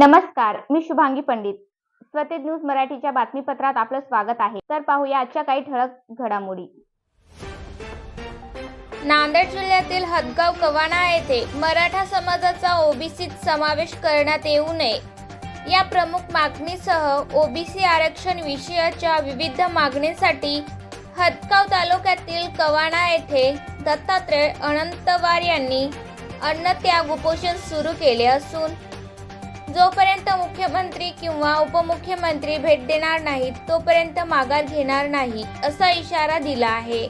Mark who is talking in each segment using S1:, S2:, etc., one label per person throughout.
S1: नमस्कार मी शुभांगी पंडित. स्वतेज न्यूज मराठीच्या बातमीपत्रात आपलं स्वागत आहे. तर पाहूया आजच्या काही ठळक घडामोडी.
S2: नांदेड जिल्ह्यातील हदगाव कवाना येथे मराठा समाजाचा ओबीसीत समावेश करण्यात येऊ नये. या प्रमुख मागणीसह ओबीसी आरक्षण विषयाच्या विविध मागणीसाठी हदगाव तालुक्यातील कवाना येथे दत्तात्रय अनंतवार यांनी अन्नत्याग उपोषण सुरू केले असून जोपर्यंत मुख्यमंत्री किंवा उपमुख्यमंत्री भेट देणार नाहीत तोपर्यंत माघार घेणार नाही असा इशारा दिला आहे.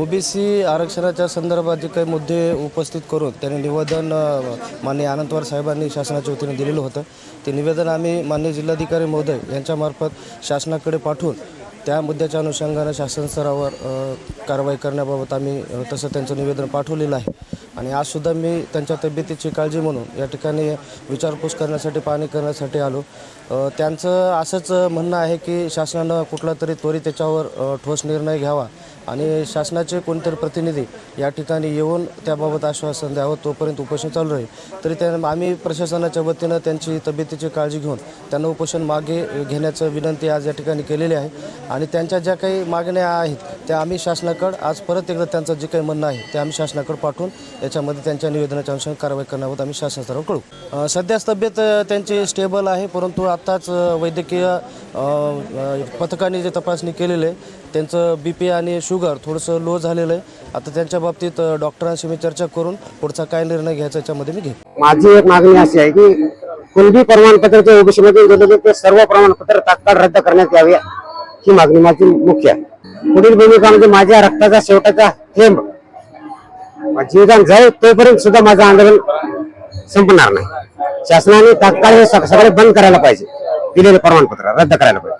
S3: ओबीसी
S4: आरक्षणाच्या संदर्भात जे काही मुद्दे उपस्थित करून त्यांनी निवेदन माननीय आनंदवार साहेबांनी शासनाच्या वतीने दिलेलं होतं. ते निवेदन आम्ही माननीय जिल्हाधिकारी महोदय यांच्यामार्फत शासनाकडे पाठवून त्या मुद्द्याच्या अनुषंगानं शासन स्तरावर कारवाई करण्याबाबत आम्ही तसं त्यांचं निवेदन पाठवलेलं आहे. आणि आजसुद्धा मी त्यांच्या तब्येतीची काळजी म्हणून या ठिकाणी विचारपूस करण्यासाठी पाहणी करण्यासाठी आलो. त्यांचं असंच म्हणणं आहे की शासनानं कुठला तरी त्वरित त्याच्यावर ठोस निर्णय घ्यावा. आणि शासनाचे कोणतरी प्रतिनिधी या ठिकाणी येऊन त्याबाबत आश्वासन द्यावं तोपर्यंत उपोषण चालू राहील. तरी त्या आम्ही प्रशासनाच्या वतीनं त्यांची तब्येतीची काळजी घेऊन त्यांना उपोषण मागे घेण्याचं विनंती आज या ठिकाणी केलेली आहे. आणि त्यांच्या ज्या काही मागण्या आहेत त्या आम्ही शासनाकडं आज परत एकदा त्यांचं जे काही म्हणणं आहे ते आम्ही शासनाकडे पाठवून याच्यामध्ये त्यांच्या निवेदनाच्या अनुषंगाने कारवाई करण्याबाबत आम्ही शासनास्तरावर कळू अ, सध्या तब्येत त्यांची स्टेबल आहे परंतु आत्ताच वैद्यकीय पथकाने जे तपासणी केलेली आहे त्यांचं बी पी आणि शुगर थोडंसं लो झालेलं आहे. आता त्यांच्या बाबतीत डॉक्टरांशी मी चर्चा करून पुढचा काय निर्णय घ्यायचा याच्यामध्ये मी घेईन.
S5: माझी एक मागणी अशी आहे की कुणबी प्रमाणपत्र जे ओबीसीमध्ये गेलेले ते सर्व प्रमाणपत्र तात्काळ रद्द करण्यात यावे ही मागणी माझी मुख्य आहे. पुढील भूमिका म्हणजे माझ्या रक्ताचा शेवटाचा थेंब. जीवदान जाईल तोपर्यंत सुद्धा माझं आंदोलन संपणार नाही. शासनाने तात्काळ हे सगळे बंद करायला पाहिजे. दिलेले प्रमाणपत्र रद्द करायला पाहिजे